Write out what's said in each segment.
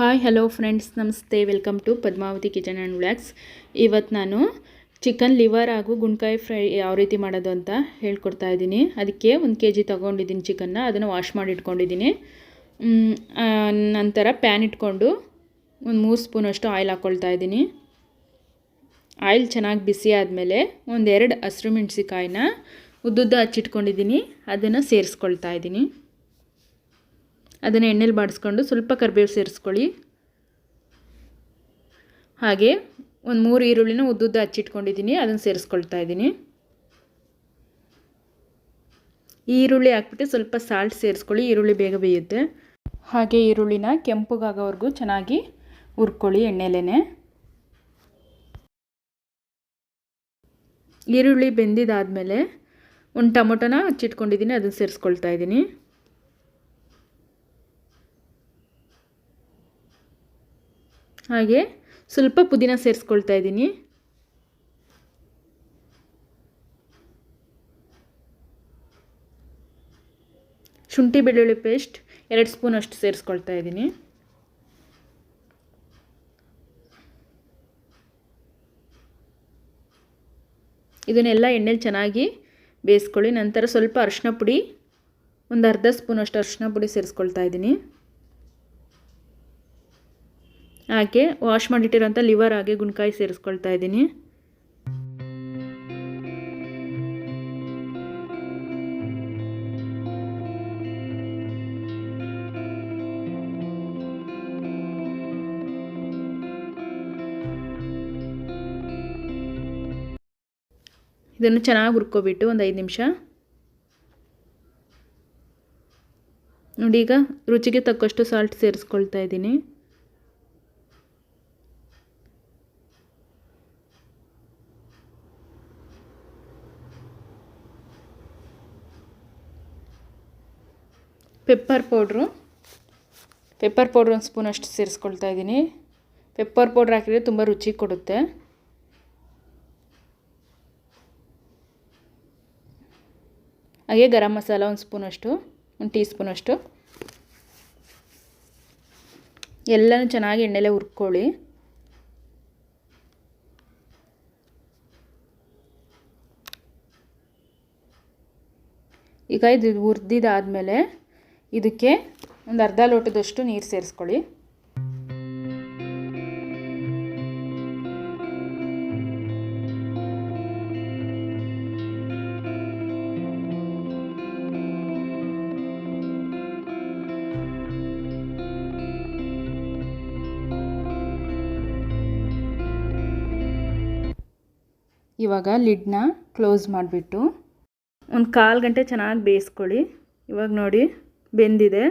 Hi hello friends ನಮಸ್ತೆ welcome to Padmavati kitchen and vlogs ಇವತ್ತು ನಾನು ಚಿಕನ್ ಲಿವರ್ ಹಾಗೂ ಗುಂಡ್ಕಾಯಿ ಫ್ರೈ ಯಾವ ರೀತಿ ಮಾಡೋದು ಅಂತ ಹೇಳ್ಕೊಡ್ತಾ ಇದ್ದೀನಿ. ಅದಕ್ಕೆ ಒಂದು ಕೆ ಜಿ ತೊಗೊಂಡಿದ್ದೀನಿ ಚಿಕನ್ನ ಅದನ್ನು ವಾಶ್ ಮಾಡಿ ಇಟ್ಕೊಂಡಿದ್ದೀನಿ. ನಂತರ ಪ್ಯಾನ್ ಇಟ್ಕೊಂಡು ಒಂದು ಮೂರು ಸ್ಪೂನಷ್ಟು ಆಯಿಲ್ ಹಾಕ್ಕೊಳ್ತಾ ಇದ್ದೀನಿ. ಆಯಿಲ್ ಚೆನ್ನಾಗಿ ಬಿಸಿ ಆದಮೇಲೆ ಒಂದೆರಡು ಹಸಿರು ಮೆಣಸಿಕಾಯಿನ ಉದ್ದುದ್ದ ಹಚ್ಚಿಟ್ಕೊಂಡಿದ್ದೀನಿ. ಅದನ್ನು ಸೇರಿಸ್ಕೊಳ್ತಾ ಇದ್ದೀನಿ. ಅದನ್ನು ಎಣ್ಣೆಲಿ ಬಾಡಿಸ್ಕೊಂಡು ಸ್ವಲ್ಪ ಕರಿಬೇವು ಸೇರಿಸ್ಕೊಳ್ಳಿ. ಹಾಗೆ ಒಂದು ಮೂರು ಈರುಳ್ಳಿನ ಉದ್ದುದ್ದ ಹಚ್ಚಿಟ್ಕೊಂಡಿದ್ದೀನಿ ಅದನ್ನು ಸೇರಿಸ್ಕೊಳ್ತಾ ಇದ್ದೀನಿ ಈರುಳ್ಳಿ ಹಾಕ್ಬಿಟ್ಟು ಸ್ವಲ್ಪ ಸಾಲ್ಟ್ ಸೇರಿಸ್ಕೊಳ್ಳಿ, ಈರುಳ್ಳಿ ಬೇಗ ಬೇಯುತ್ತೆ. ಹಾಗೆ ಈರುಳ್ಳಿನ ಕೆಂಪುಗಾಗೋವರೆಗೂ ಚೆನ್ನಾಗಿ ಹುರ್ಕೊಳ್ಳಿ ಎಣ್ಣೆಲೇ ಈರುಳ್ಳಿ ಬೆಂದಿದ್ದಾದಮೇಲೆ ಒಂದು ಟೊಮೊಟೊನ ಹಚ್ಚಿಟ್ಕೊಂಡಿದ್ದೀನಿ ಅದನ್ನು ಸೇರಿಸ್ಕೊಳ್ತಾ ಇದ್ದೀನಿ ಹಾಗೆ ಸ್ವಲ್ಪ ಪುದೀನ ಸೇರಿಸ್ಕೊಳ್ತಾ ಇದ್ದೀನಿ. ಶುಂಠಿ ಬೆಳ್ಳುಳ್ಳಿ ಪೇಸ್ಟ್ ಎರಡು ಸ್ಪೂನ್ ಅಷ್ಟು ಸೇರಿಸ್ಕೊಳ್ತಾ ಇದ್ದೀನಿ. ಇದನ್ನೆಲ್ಲ ಎಣ್ಣೆಲಿ ಚೆನ್ನಾಗಿ ಬೇಯಿಸ್ಕೊಳ್ಳಿ. ನಂತರ ಸ್ವಲ್ಪ ಅರಿಶಿನ ಪುಡಿ, ಒಂದು ಅರ್ಧ ಸ್ಪೂನ್ ಅಷ್ಟು ಅರಿಶಿನ ಪುಡಿ ಸೇರಿಸ್ಕೊಳ್ತಾ ಇದ್ದೀನಿ. ಹಾಗೆ ವಾಶ್ ಮಾಡಿಟ್ಟಿರೋಂಥ ಲಿವರ್ ಹಾಗೆ ಗುಣಕಾಯಿ ಸೇರಿಸ್ಕೊಳ್ತಾ ಇದ್ದೀನಿ. ಇದನ್ನು ಚೆನ್ನಾಗಿ ಹುರ್ಕೊಬಿಟ್ಟು ಒಂದು ಐದು ನಿಮಿಷ. ನೋಡಿ ಈಗ ರುಚಿಗೆ ತಕ್ಕಷ್ಟು ಸಾಲ್ಟ್ ಸೇರಿಸ್ಕೊಳ್ತಾ ಇದ್ದೀನಿ. Pepper powder. ಪೆಪ್ಪರ್ ಪೌಡ್ರ್ ಒಂದು ಸ್ಪೂನ್ ಅಷ್ಟು ಸೇರಿಸ್ಕೊಳ್ತಾ ಇದ್ದೀನಿ. ಪೆಪ್ಪರ್ ಪೌಡ್ರ್ ಹಾಕಿದರೆ ತುಂಬ ರುಚಿ ಕೊಡುತ್ತೆ. ಹಾಗೆ ಗರಂ ಮಸಾಲ ಒಂದು ಸ್ಪೂನಷ್ಟು ಒಂದು ಟೀ ಸ್ಪೂನಷ್ಟು ಎಲ್ಲನೂ ಚೆನ್ನಾಗಿ ಎಣ್ಣೆಲೆ ಹುರ್ಕೊಳ್ಳಿ. ಈಗ ಇದು ಹುರಿದಿದ್ದಾದಮೇಲೆ ಇದಕ್ಕೆ ಒಂದು ಅರ್ಧ ಲೋಟದಷ್ಟು ನೀರು ಸೇರಿಸ್ಕೊಳ್ಳಿ. ಇವಾಗ ಲಿಡ್ನ ಕ್ಲೋಸ್ ಮಾಡಿಬಿಟ್ಟು ಒಂದು ಕಾಲು ಗಂಟೆ ಚೆನ್ನಾಗಿ ಬೇಯಿಸ್ಕೊಳ್ಳಿ. ಇವಾಗ ನೋಡಿ ಬೆಂದಿದೆ.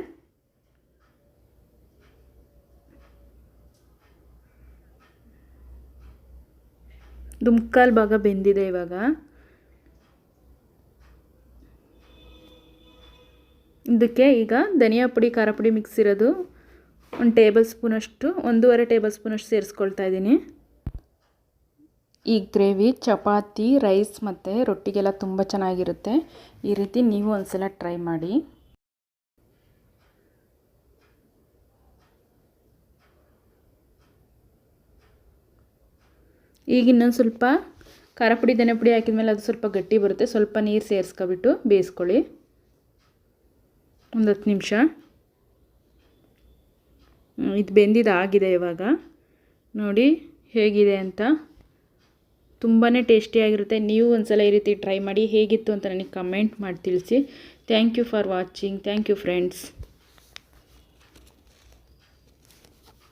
ದುಮ್ಕಾಲ್ ಭಾಗ ಬೆಂದಿದೆ ಇವಾಗ. ಇದಕ್ಕೆ ಈಗ ಧನಿಯಾ ಪುಡಿ, ಖಾರ ಪುಡಿ ಮಿಕ್ಸ್ ಇರೋದು ಒಂದು ಟೇಬಲ್ ಸ್ಪೂನಷ್ಟು ಒಂದೂವರೆ ಟೇಬಲ್ ಸ್ಪೂನಷ್ಟು ಸೇರಿಸ್ಕೊಳ್ತಾ ಇದ್ದೀನಿ. ಈ ಗ್ರೇವಿ, ಚಪಾತಿ ರೈಸ್ ಮತ್ತು ರೊಟ್ಟಿಗೆಲ್ಲ ತುಂಬ ಚೆನ್ನಾಗಿರುತ್ತೆ. ಈ ರೀತಿ ನೀವು ಒಂದ್ಸಲ ಟ್ರೈ ಮಾಡಿ. ಈಗ ಇನ್ನೊಂದು ಸ್ವಲ್ಪ ಖಾರ ಪುಡಿ ಧನೆ ಪುಡಿ ಹಾಕಿದ್ಮೇಲೆ ಅದು ಸ್ವಲ್ಪ ಗಟ್ಟಿ ಬರುತ್ತೆ. ಸ್ವಲ್ಪ ನೀರು ಸೇರಿಸ್ಕೊಬಿಟ್ಟು ಬೇಯಿಸ್ಕೊಳ್ಳಿ. ಒಂದು ಹತ್ತು ನಿಮಿಷ. ಇದು ಬೆಂದಿದ್ದಾಗಿದೆ ಇವಾಗ. ನೋಡಿ ಹೇಗಿದೆ ಅಂತ. ತುಂಬಾ ಟೇಸ್ಟಿಯಾಗಿರುತ್ತೆ ನೀವು ಒಂದ್ಸಲ ಈ ರೀತಿ ಟ್ರೈ ಮಾಡಿ ಹೇಗಿತ್ತು ಅಂತ ನನಗೆ ಕಮೆಂಟ್ ಮಾಡಿ ತಿಳಿಸಿ. Thank you for watching. Thank you friends.